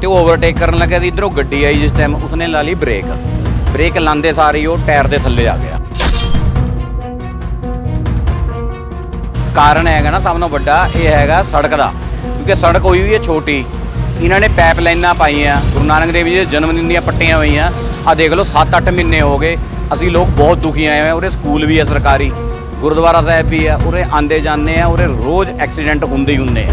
ਤੇ ਉਹ ਓਵਰਟੇਕ ਕਰਨ ਲੱਗਿਆ ਸੀ ਇਧਰੋਂ ਗੱਡੀ ਆਈ ਜਿਸ ਟਾਈਮ ਉਸਨੇ ਲਾ ਲਈ ਬ੍ਰੇਕ ਬ੍ਰੇਕ ਲਾਉਂਦੇ ਸਾਰੀ ਉਹ ਟਾਇਰ ਦੇ ਥੱਲੇ ਆ ਗਿਆ। ਕਾਰਨ ਹੈਗਾ ਨਾ ਸਭ ਤੋਂ ਵੱਡਾ ਇਹ ਹੈਗਾ ਸੜਕ ਦਾ, ਕਿਉਂਕਿ ਸੜਕ ਹੋਈ ਹੋਈ ਹੈ ਛੋਟੀ। ਇਹਨਾਂ ਨੇ ਪਾਈਪ ਲਾਈਨਾਂ ਪਾਈਆਂ, ਗੁਰੂ ਨਾਨਕ ਦੇਵ ਜੀ ਦੇ ਜਨਮ ਦਿਨ ਦੀਆਂ ਪੱਟੀਆਂ ਹੋਈਆਂ। ਆ ਦੇਖ ਲਓ 7-8 ਮਹੀਨੇ ਹੋ ਗਏ। ਅਸੀਂ ਲੋਕ ਬਹੁਤ ਦੁਖੀ ਆਏ ਹੋਏ ਉਰੇ ਸਕੂਲ ਵੀ ਹੈ ਸਰਕਾਰੀ, ਗੁਰਦੁਆਰਾ ਸਾਹਿਬ ਵੀ ਹੈ, ਉਰੇ ਆਂਦੇ ਜਾਂਦੇ ਆ ਉਰੇ ਰੋਜ਼ ਐਕਸੀਡੈਂਟ ਹੁੰਦੇ ਹੀ ਹੁੰਦੇ ਆ।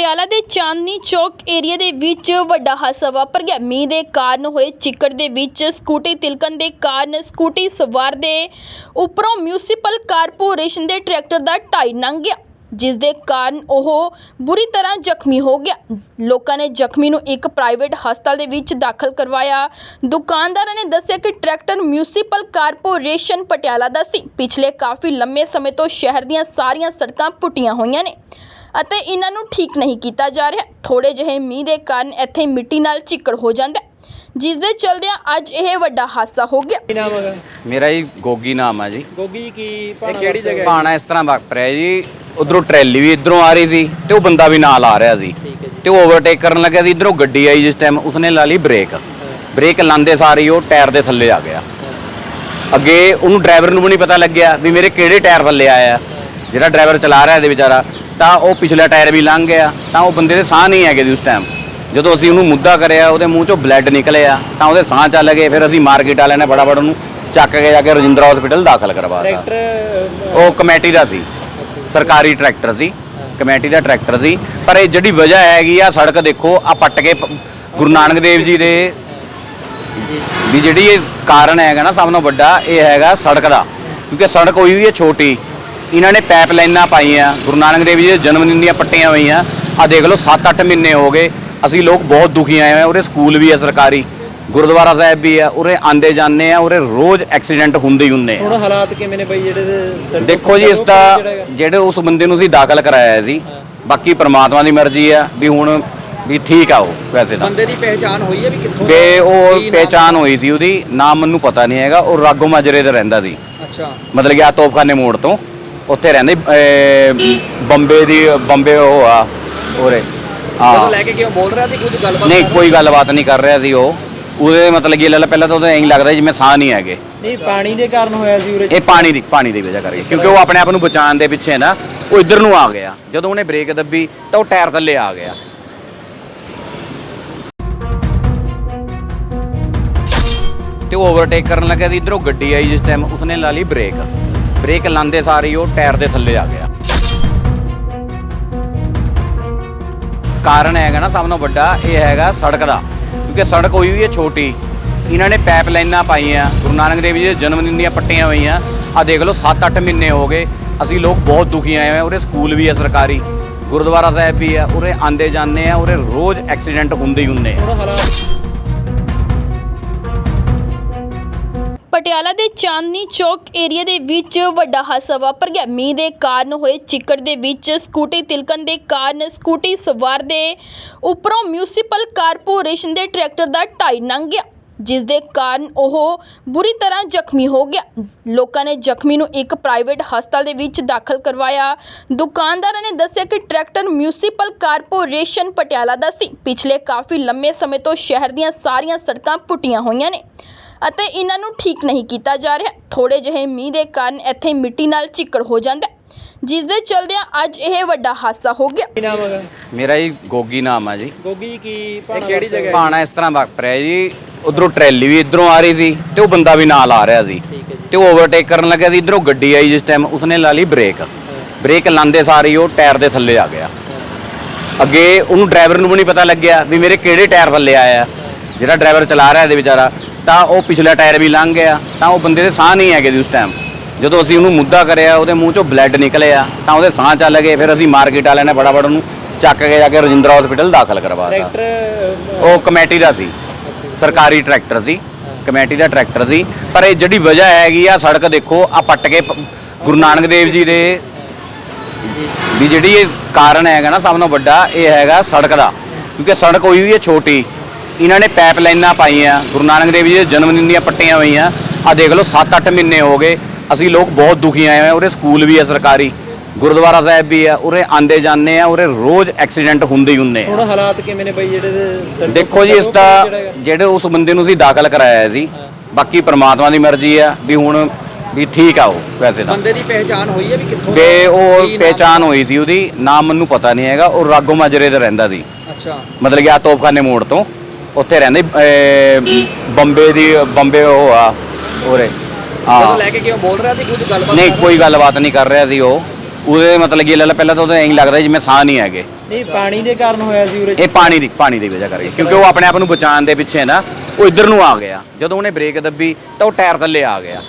ਪਟਿਆਲਾ ਦੇ ਚਾਂਦਨੀ ਚੌਕ ਏਰੀਆ ਦੇ ਵਿੱਚ ਵੱਡਾ ਹਾਦਸਾ ਵਾਪਰ ਗਿਆ। ਮੀਂਹ ਦੇ ਕਾਰਨ ਹੋਏ ਚਿੱਕੜ ਦੇ ਵਿੱਚ ਸਕੂਟੀ ਤਿਲਕਣ ਦੇ ਕਾਰਨ ਸਕੂਟੀ ਸਵਾਰ ਦੇ ਉੱਪਰੋਂ ਮਿਊਨਿਸਪਲ ਕਾਰਪੋਰੇਸ਼ਨ ਦੇ ਟਰੈਕਟਰ ਦਾ ਟਾਇਰ ਲੰਘ ਗਿਆ, ਜਿਸ ਦੇ ਕਾਰਨ ਉਹ ਬੁਰੀ ਤਰ੍ਹਾਂ ਜ਼ਖਮੀ ਹੋ ਗਿਆ। ਲੋਕਾਂ ਨੇ ਜ਼ਖਮੀ ਨੂੰ ਇੱਕ ਪ੍ਰਾਈਵੇਟ ਹਸਪਤਾਲ ਦੇ ਵਿੱਚ ਦਾਖਲ ਕਰਵਾਇਆ। ਦੁਕਾਨਦਾਰਾਂ ਨੇ ਦੱਸਿਆ ਕਿ ਟਰੈਕਟਰ ਮਿਊਨਿਸਪਲ ਕਾਰਪੋਰੇਸ਼ਨ ਪਟਿਆਲਾ ਦਾ ਸੀ। ਪਿਛਲੇ ਕਾਫੀ ਲੰਮੇ ਸਮੇਂ ਤੋਂ ਸ਼ਹਿਰ ਦੀਆਂ ਸਾਰੀਆਂ ਸੜਕਾਂ ਪੁੱਟੀਆਂ ਹੋਈਆਂ ਨੇ। ਅਤੇ ਇਹਨਾਂ ਨੂੰ ਠੀਕ ਨਹੀਂ ਕੀਤਾ ਜਾ ਰਿਹਾ। ਥੋੜੇ ਜਿਹੇ ਮੀਂਹ ਦੇ ਕਾਰਨ ਇੱਥੇ ਮਿੱਟੀ ਨਾਲ ਚਿੱਕੜ ਹੋ ਜਾਂਦਾ ਹੈ, ਜਿਸ ਦੇ ਚਲਦਿਆਂ ਅੱਜ ਇਹ ਵੱਡਾ ਹਾਦਸਾ ਹੋ ਗਿਆ। ਕੀ ਨਾਮ ਹੈਗਾ? ਮੇਰਾ ਜੀ ਗੋਗੀ ਨਾਮ ਹੈ ਜੀ। ਗੋਗੀ ਕੀ ਕਿਹੜੀ ਜਗ੍ਹਾ ਪਾਣਾ ਇਸ ਤਰ੍ਹਾਂ ਵਾਪਰਿਆ ਜੀ। ਉਧਰੋਂ ਟਰੈਲੀ ਵੀ ਇਧਰੋਂ ਆ ਰਹੀ ਸੀ ਤੇ ਉਹ ਬੰਦਾ ਵੀ ਨਾਲ ਆ ਰਿਹਾ ਸੀ। ਠੀਕ ਹੈ ਜੀ। ਤੇ ਉਹ ਓਵਰਟੇਕ ਕਰਨ ਲੱਗਿਆ ਸੀ। ਇਧਰੋਂ ਗੱਡੀ ਆਈ ਜਿਸ ਟਾਈਮ ਉਸਨੇ ਲਾ ਲਈ ਬ੍ਰੇਕ ਬ੍ਰੇਕ ਲਾਉਂਦੇ ਸਾਰੀ ਉਹ ਟਾਇਰ ਦੇ ਥੱਲੇ ਆ ਗਿਆ। ਅੱਗੇ ਉਹਨੂੰ ਡਰਾਈਵਰ ਨੂੰ ਵੀ ਨਹੀਂ ਪਤਾ ਲੱਗਿਆ ਵੀ ਮੇਰੇ ਕਿਹੜੇ ਟਾਇਰ ਥੱਲੇ ਆਇਆ। ਜਿਹੜਾ ਡਰਾਈਵਰ ਚਲਾ ਰਿਹਾ ਇਹਦੇ ਵਿਚਾਰਾ ਤਾਂ ਉਹ ਪਿਛਲਾ ਟਾਇਰ ਵੀ ਲੰਘ ਗਿਆ ਤਾਂ ਉਹ ਬੰਦੇ ਦੇ ਸਾਹ ਨਹੀਂ ਹੈਗੇ ਸੀ ਉਸ ਟਾਈਮ ਜਦੋਂ ਅਸੀਂ ਉਹਨੂੰ ਮੁੱਦਾ ਕਰਿਆ ਉਹਦੇ ਮੂੰਹ ਚੋਂ ਬਲੱਡ ਨਿਕਲਿਆ ਤਾਂ ਉਹਦੇ ਸਾਹ ਚੱਲ ਗਏ ਫਿਰ ਅਸੀਂ ਮਾਰਕੀਟ ਵਾਲਿਆਂ ਨੇ ਫਟਾਫਟ ਉਹਨੂੰ ਚੱਕ ਕੇ ਜਾ ਕੇ ਰਜਿੰਦਰਾ ਹਸਪੀਟਲ ਦਾਖਲ ਕਰਵਾਤਾ ਉਹ ਕਮੇਟੀ ਦਾ ਸੀ ਸਰਕਾਰੀ ਟਰੈਕਟਰ ਸੀ ਕਮੇਟੀ ਦਾ ਟਰੈਕਟਰ ਸੀ। ਪਰ ਇਹ ਜਿਹੜੀ ਵਜ੍ਹਾ ਹੈਗੀ ਆ ਸੜਕ ਦੇਖੋ ਆ ਪੱਟ ਕੇ ਗੁਰੂ ਨਾਨਕ ਦੇਵ ਜੀ ਦੇ ਵੀ ਜਿਹੜੀ ਇਹ ਕਾਰਨ ਹੈਗਾ ਨਾ ਸਭ ਤੋਂ ਵੱਡਾ ਇਹ ਹੈਗਾ ਸੜਕ ਦਾ। ਕਿਉਂਕਿ ਸੜਕ ਹੋਈ ਹੋਈ ਹੈ ਛੋਟੀ। ਇਹਨਾਂ ਨੇ ਪਾਈਪ ਲਾਈਨਾਂ ਪਾਈਆਂ ਗੁਰੂ ਨਾਨਕ ਦੇਵ ਜੀ ਦੇ ਜਨਮ ਦਿਨ ਦੀਆਂ ਪੱਟੀਆਂ ਹੋਈਆਂ। ਆ ਦੇਖ ਲਓ 7-8 ਮਹੀਨੇ ਹੋ ਗਏ ਅਸੀਂ ਲੋਕ ਬਹੁਤ ਦੁਖੀ ਆਏ ਹਾਂ ਉਰੇ ਸਕੂਲ ਵੀ ਹੈ ਸਰਕਾਰੀ ਗੁਰਦੁਆਰਾ ਸਾਹਿਬ ਵੀ ਹੈ ਉਰੇ ਆਂਦੇ ਜਾਂਦੇ ਆ ਉਰੇ ਰੋਜ਼ ਐਕਸੀਡੈਂਟ ਹੁੰਦੇ ਹੀ ਹੁੰਦੇ ਆ। ਹੁਣ ਹਾਲਾਤ ਕਿਵੇਂ ਨੇ ਬਈ ਜਿਹੜੇ ਦੇ ਦੇਖੋ ਜੀ ਇਸ ਦਾ ਜਿਹੜਾ ਉਸ ਬੰਦੇ ਨੂੰ ਅਸੀਂ ਦਾਖਲ ਕਰਾਇਆ ਸੀ ਬਾਕੀ ਪ੍ਰਮਾਤਮਾ ਦੀ ਮਰਜ਼ੀ ਆ ਵੀ ਹੁਣ ਵੀ ਠੀਕ ਆ ਉਹ ਵੈਸੇ ਤਾਂ। ਬੰਦੇ ਦੀ ਪਹਿਚਾਣ ਹੋਈ ਹੈ ਵੀ ਕਿੱਥੋਂ ਤੇ ਦਾ? ਉਹ? ਪਹਿਚਾਨ ਹੋਈ ਸੀ ਉਹਦੀ ਨਾਮ ਮੈਨੂੰ ਪਤਾ ਨਹੀਂ ਹੈਗਾ ਉਹ ਰਾਗੋ ਮਾਜਰੇ ਤੇ ਰਹਿੰਦਾ ਸੀ। ਅੱਛਾ। ਮਤਲਬ ਕਿ ਆ ਤੋਪਖਾਨੇ ਮੋੜ ਤੋਂ। ਉੱਥੇ ਰਹਿੰਦੇ ਬੰਬੇ ਦੀ ਬੰਬੇ ਉਹ ਆ ਉਰੇ ਹਾਂ ਲੈ ਕੇ ਕਿਉਂ ਬੋਲ ਰਿਹਾ ਸੀ ਕੁਝ ਗੱਲਬਾਤ ਨਹੀਂ ਕੋਈ ਗੱਲਬਾਤ ਨਹੀਂ ਕਰ ਰਿਹਾ ਸੀ ਉਹ। ਉਹਦੇ ਮਤਲਬ ਕਿ ਲੈ ਪਹਿਲਾਂ ਤਾਂ ਉਹਦਾ ਐਂ ਲੱਗਦਾ ਜਿਵੇਂ ਸਾਹ ਨਹੀਂ ਹੈਗੇ। ਨਹੀਂ ਪਾਣੀ ਦੇ ਕਾਰਨ ਹੋਇਆ ਸੀ ਉਰੇ। ਇਹ ਪਾਣੀ ਦੀ ਪਾਣੀ ਦੀ ਵਜ੍ਹਾ ਕਰਕੇ ਕਿਉਂਕਿ ਉਹ ਆਪਣੇ ਆਪ ਨੂੰ ਬਚਾਉਣ ਦੇ ਪਿੱਛੇ ਨਾ ਉਹ ਇੱਧਰ ਨੂੰ ਆ ਗਿਆ। ਜਦੋਂ ਉਹਨੇ ਬ੍ਰੇਕ ਦੱਬੀ ਤਾਂ ਉਹ ਟਾਇਰ ਥੱਲੇ ਆ ਗਿਆ। ਤੇ ਉਹ ਓਵਰਟੇਕ ਕਰਨ ਲੱਗਿਆ ਸੀ ਇਧਰੋਂ ਗੱਡੀ ਆਈ ਜਿਸ ਟਾਈਮ ਉਸਨੇ ਲਾ ਲਈ ਬ੍ਰੇਕ। ਬ੍ਰੇਕ ਲਾਉਂਦੇ ਸਾਰੀ ਉਹ ਟਾਇਰ ਦੇ ਥੱਲੇ ਆ ਗਿਆ। ਕਾਰਨ ਹੈਗਾ ਨਾ ਸਭ ਤੋਂ ਵੱਡਾ, ਇਹ ਹੈਗਾ ਸੜਕ ਦਾ। ਕਿਉਂਕਿ ਸੜਕ ਹੋਈ ਹੋਈ ਹੈ ਛੋਟੀ। ਇਹਨਾਂ ਨੇ ਪਾਈਪ ਲਾਈਨਾਂ ਪਾਈਆਂ, ਗੁਰੂ ਨਾਨਕ ਦੇਵ ਜੀ ਦੇ ਜਨਮ ਦਿਨ ਦੀਆਂ ਪੱਟੀਆਂ ਹੋਈਆਂ। ਆ ਦੇਖ ਲਓ 7-8 ਮਹੀਨੇ ਹੋ ਗਏ। ਅਸੀਂ ਲੋਕ ਬਹੁਤ ਦੁਖੀ ਆਏ ਹਾਂ ਉਰੇ ਸਕੂਲ ਵੀ ਹੈ ਸਰਕਾਰੀ। ਗੁਰਦੁਆਰਾ ਸਾਹਿਬ ਵੀ ਹੈ। ਉਰੇ ਆਂਦੇ ਜਾਂਦੇ ਆ, ਉਰੇ ਰੋਜ਼ ਐਕਸੀਡੈਂਟ ਹੁੰਦੇ ਹੀ ਹੁੰਦੇ ਆ। ਪਟਿਆਲਾ ਦੇ ਚਾਂਦਨੀ ਚੌਕ ਏਰੀਆ ਦੇ ਵਿੱਚ ਵੱਡਾ ਹਾਦਸਾ ਵਾਪਰ ਗਿਆ। ਮੀਂਹ ਦੇ ਕਾਰਨ ਹੋਏ ਚਿੱਕੜ ਦੇ ਵਿੱਚ ਸਕੂਟੀ ਤਿਲਕਣ ਦੇ ਕਾਰਨ ਸਕੂਟੀ ਸਵਾਰ ਦੇ ਉੱਪਰੋਂ ਮਿਊਨਿਸਪਲ ਕਾਰਪੋਰੇਸ਼ਨ ਦੇ ਟਰੈਕਟਰ ਦਾ ਟਾਇਰ ਲੰਘ ਗਿਆ, ਜਿਸ ਦੇ ਕਾਰਨ ਉਹ ਬੁਰੀ ਤਰ੍ਹਾਂ ਜ਼ਖਮੀ ਹੋ ਗਿਆ। ਲੋਕਾਂ ਨੇ ਜ਼ਖਮੀ ਨੂੰ ਇੱਕ ਪ੍ਰਾਈਵੇਟ ਹਸਪਤਾਲ ਦੇ ਵਿੱਚ ਦਾਖਲ ਕਰਵਾਇਆ। ਦੁਕਾਨਦਾਰਾਂ ਨੇ ਦੱਸਿਆ ਕਿ ਟਰੈਕਟਰ ਮਿਊਨਿਸਪਲ ਕਾਰਪੋਰੇਸ਼ਨ ਪਟਿਆਲਾ ਦਾ ਸੀ। ਪਿਛਲੇ ਕਾਫੀ ਲੰਮੇ ਸਮੇਂ ਤੋਂ ਸ਼ਹਿਰ ਦੀਆਂ ਸਾਰੀਆਂ ਸੜਕਾਂ ਪੁੱਟੀਆਂ ਹੋਈਆਂ ਨੇ। ਅਤੇ ਇਹਨਾਂ ਨੂੰ ਠੀਕ ਨਹੀਂ ਕੀਤਾ ਜਾ ਰਿਹਾ। ਥੋੜੇ ਜਿਹੇ ਮੀਂਹ ਦੇ ਕਾਰਨ ਇੱਥੇ ਮਿੱਟੀ ਨਾਲ ਚਿੱਕੜ ਹੋ ਜਾਂਦਾ ਜਿਸ ਦੇ ਚਲਦਿਆਂ ਅੱਜ ਇਹ ਵੱਡਾ ਹਾਦਸਾ ਹੋ ਗਿਆ। ਕੀ ਨਾਮ ਹੈਗਾ? ਮੇਰਾ ਜੀ ਗੋਗੀ ਨਾਮ ਹੈ ਜੀ। ਗੋਗੀ ਕੀ ਭਾਣਾ ਕਿਹੜੀ ਜਗ੍ਹਾ ਪਾਣਾ ਇਸ ਤਰ੍ਹਾਂ ਵਾਪਰਿਆ ਜੀ। ਉਧਰੋਂ ਟਰੈਲੀ ਵੀ ਇਧਰੋਂ ਆ ਰਹੀ ਸੀ ਤੇ ਉਹ ਬੰਦਾ ਵੀ ਨਾਲ ਆ ਰਿਹਾ ਸੀ। ਠੀਕ ਹੈ ਜੀ। ਤੇ ਉਹ ਓਵਰਟੇਕ ਕਰਨ ਲੱਗਿਆ ਸੀ। ਇਧਰੋਂ ਗੱਡੀ ਆਈ ਜਿਸ ਟਾਈਮ ਉਸਨੇ ਲਾ ਲਈ ਬ੍ਰੇਕ ਬ੍ਰੇਕ ਲਾਉਂਦੇ ਸਾਰੀ ਉਹ ਟਾਇਰ ਦੇ ਥੱਲੇ ਆ ਗਿਆ। ਅੱਗੇ ਉਹਨੂੰ ਡਰਾਈਵਰ ਨੂੰ ਵੀ ਨਹੀਂ ਪਤਾ ਲੱਗਿਆ ਵੀ ਮੇਰੇ ਕਿਹੜੇ ਟਾਇਰ ਥੱਲੇ ਆਇਆ। ਜਿਹੜਾ ਡਰਾਈਵਰ ਚਲਾ ਰਿਹਾ ਇਹਦੇ ਵਿਚਾਰਾ ਤਾਂ ਉਹ ਪਿਛਲਾ ਟਾਇਰ ਵੀ ਲੰਘ ਗਿਆ ਤਾਂ ਉਹ ਬੰਦੇ ਦੇ ਸਾਹ ਨਹੀਂ ਹੈਗੇ ਉਸ ਟਾਈਮ ਜਦੋਂ ਅਸੀਂ ਉਹਨੂੰ ਮੁੱਦਾ ਕਰਿਆ ਉਹਦੇ ਮੂੰਹ ਚੋਂ ਬਲੱਡ ਨਿਕਲਿਆ ਤਾਂ ਉਹਦੇ ਸਾਹ ਚੱਲ ਗਏ ਫਿਰ ਅਸੀਂ ਮਾਰਕੀਟ ਵਾਲਿਆਂ ਨੇ ਫਟਾਫਟ ਉਹਨੂੰ ਚੱਕ ਕੇ ਜਾ ਕੇ ਰਜਿੰਦਰਾ ਹਸਪੀਟਲ ਦਾਖਲ ਕਰਵਾਤਾ। ਟਰੈਕਟਰ ਉਹ ਕਮੇਟੀ ਦਾ ਸੀ ਸਰਕਾਰੀ ਟਰੈਕਟਰ ਸੀ ਕਮੇਟੀ ਦਾ ਟਰੈਕਟਰ ਸੀ। ਪਰ ਇਹ ਜਿਹੜੀ ਵਜ੍ਹਾ ਹੈਗੀ ਆ ਸੜਕ ਦੇਖੋ ਆ ਪੱਟ ਕੇ ਗੁਰੂ ਨਾਨਕ ਦੇਵ ਜੀ ਦੇ ਵੀ ਜਿਹੜੀ ਇਹ ਕਾਰਨ ਹੈਗਾ ਨਾ ਸਭ ਤੋਂ ਵੱਡਾ ਇਹ ਹੈਗਾ ਸੜਕ ਦਾ। ਕਿਉਂਕਿ ਸੜਕ ਹੋਈ ਹੋਈ ਹੈ ਛੋਟੀ। ਇਹਨਾਂ ਨੇ ਪਾਈਪ ਲਾਈਨਾਂ ਪਾਈਆਂ ਗੁਰੂ ਨਾਨਕ ਦੇਵ ਜੀ ਦੇ ਜਨਮ ਦਿਨ ਦੀਆਂ ਪੱਟੀਆਂ ਹੋਈਆਂ। ਆ ਦੇਖ ਲਓ 7-8 ਮਹੀਨੇ ਹੋ ਗਏ ਅਸੀਂ ਲੋਕ ਬਹੁਤ ਦੁਖੀ ਆਏ ਹਾਂ ਉਰੇ ਸਕੂਲ ਵੀ ਹੈ ਸਰਕਾਰੀ ਗੁਰਦੁਆਰਾ ਸਾਹਿਬ ਵੀ ਆ ਉਰੇ ਆਂਦੇ ਜਾਂਦੇ ਆ ਉਰੇ ਰੋਜ਼ ਐਕਸੀਡੈਂਟ ਹੁੰਦੇ ਹੀ ਹੁੰਦੇ ਆ। ਹੁਣ ਹਾਲਾਤ ਕਿਵੇਂ ਨੇ ਬਾਈ ਜਿਹੜੇ ਦੇਖੋ ਜੀ ਇਸ ਦਾ ਜਿਹੜਾ ਉਸ ਬੰਦੇ ਨੂੰ ਅਸੀਂ ਦਾਖਲ ਕਰਾਇਆ ਸੀ ਬਾਕੀ ਪ੍ਰਮਾਤਮਾ ਦੀ ਮਰਜ਼ੀ ਆ ਵੀ ਹੁਣ ਵੀ ਠੀਕ ਆ ਉਹ ਵੈਸੇ ਤਾਂ। ਬੰਦੇ ਦੀ ਪਹਿਚਾਣ ਹੋਈ ਹੈ ਵੀ ਕਿੱਥੋਂ ਤੇ? ਉਹ? ਪਹਿਚਾਨ ਹੋਈ ਸੀ ਉਹਦੀ ਨਾਮ ਮੈਨੂੰ ਪਤਾ ਨਹੀਂ ਹੈਗਾ ਉਹ ਰਾਗੋ ਮਾਜਰੇ ਦਾ ਰਹਿੰਦਾ ਸੀ। ਅੱਛਾ। ਮਤਲਬ ਕਿ ਆ ਤੋਪਖਾਨੇ ਮੋੜ ਤੋਂ। ਉੱਥੇ ਰਹਿੰਦੇ ਅਹ, ਬੰਬੇ ਦੀ ਬੰਬੇ ਉਹ ਆ ਉਰੇ। ਹਾਂ। ਲੈ ਕੇ ਕਿਉਂ ਬੋਲ ਰਿਹਾ ਸੀ ਕੁਝ ਗੱਲਬਾਤ ਨਹੀਂ? ਕੋਈ ਗੱਲਬਾਤ ਨਹੀਂ ਕਰ ਰਿਹਾ ਸੀ ਉਹ। ਉਹਦੇ ਮਤਲਬ ਕਿ ਲੈ ਪਹਿਲਾਂ ਤਾਂ ਉਹਦਾ ਐਂ ਲੱਗਦਾ ਜਿਵੇਂ ਸਾਹ ਨਹੀਂ ਹੈਗੇ। ਨਹੀਂ ਪਾਣੀ ਦੇ ਕਾਰਨ ਹੋਇਆ ਸੀ ਉਰੇ। ਇਹ ਪਾਣੀ ਦੀ ਪਾਣੀ ਦੀ ਵਜ੍ਹਾ ਕਰਕੇ। ਕਿਉਂਕਿ ਉਹ ਆਪਣੇ ਆਪ ਨੂੰ ਬਚਾਉਣ ਦੇ ਪਿੱਛੇ ਨਾ ਉਹ ਇੱਧਰ ਨੂੰ ਆ ਗਿਆ। ਜਦੋਂ ਉਹਨੇ ਬ੍ਰੇਕ ਦੱਬੀ ਤਾਂ ਉਹ ਟਾਇਰ ਥੱਲੇ ਆ ਗਿਆ।